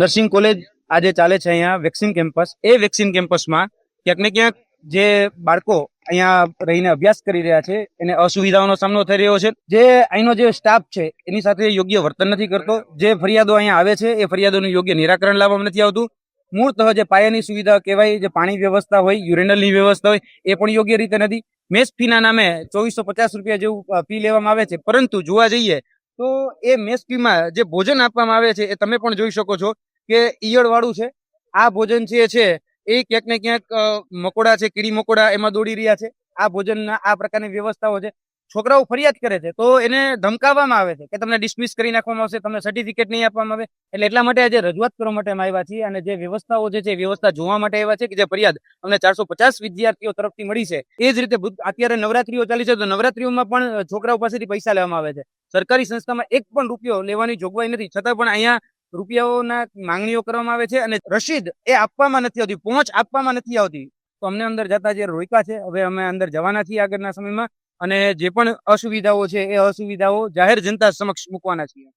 Nursing college આજે ચાલે છે અહીંયા વેક્સિન કેમ્પસ. એ વેક્સિન કેમ્પસમાં ક્યાંક ને ક્યાંક જે બાળકો અહીંયા રહીને અભ્યાસ કરી રહ્યા છે, એને અસુવિધાઓનો સામનો થઈ રહ્યો છે. જે અહીંનો જે સ્ટાફ છે, એની સાથે યોગ્ય વર્તન નથી કરતો. જે ફરિયાદો અહીંયા આવે છે, એ ફરિયાદોનું યોગ્ય નિરાકરણ લાવવામાં નથી આવતું. મૂળતઃ જે પાયાની સુવિધા કહેવાય, જે પાણી વ્યવસ્થા હોય, યુરેનલની વ્યવસ્થા હોય, એ પણ યોગ્ય રીતે નથી. મેસ ફીના નામે ચોવીસો પચાસ રૂપિયા જેવું ફી લેવામાં આવે છે. પરંતુ જોવા જઈએ તો એ મેસ ફીમાં જે ભોજન આપવામાં આવે છે, એ તમે પણ જોઈ શકો છો. કે ઈયળવાળું છે. આ ભોજન જે છે, એ ક્યાંક ને ક્યાંક મકોડા છે કીડી મકોડા એમાં દોડી રહ્યા છે. આ ભોજનના આ પ્રકારની વ્યવસ્થાઓ છે. છોકરાઓ ફરિયાદ કરે છે, તો એને ધમકાવવામાં આવે છે કે તમને ડિસમિસ કરી નાખવામાં આવશે, તમને સર્ટિફિકેટ નહીં આપવામાં આવે. એટલે એટલા માટે આજે રજૂઆત કરવા માટે અમે આવ્યા છીએ અને જે વ્યવસ્થાઓ જે છે વ્યવસ્થા જોવા માટે આવ્યા છે કે જે ફરિયાદ અમને ચારસો વિદ્યાર્થીઓ તરફથી મળી છે. એ જ રીતે અત્યારે નવરાત્રીઓ ચાલી છે, તો નવરાત્રીઓમાં પણ છોકરાઓ પાસેથી પૈસા લેવામાં આવે છે. સરકારી સંસ્થામાં એક પણ રૂપિયો લેવાની જોગવાઈ નથી. છતાં પણ અહીંયા રૂપિયાઓના માંગણીઓ કરવામાં આવે છે અને રસીદ એ આપવામાં નથી આવતી, પહોંચ આપવામાં નથી આવતી. તો અમને અંદર જતા જે રોક્યા છે, હવે અમે અંદર જવાના છીએ આગળના સમયમાં અને જે પણ અસુવિધાઓ છે એ અસુવિધાઓ જાહેર જનતા સમક્ષ મૂકવાના છીએ.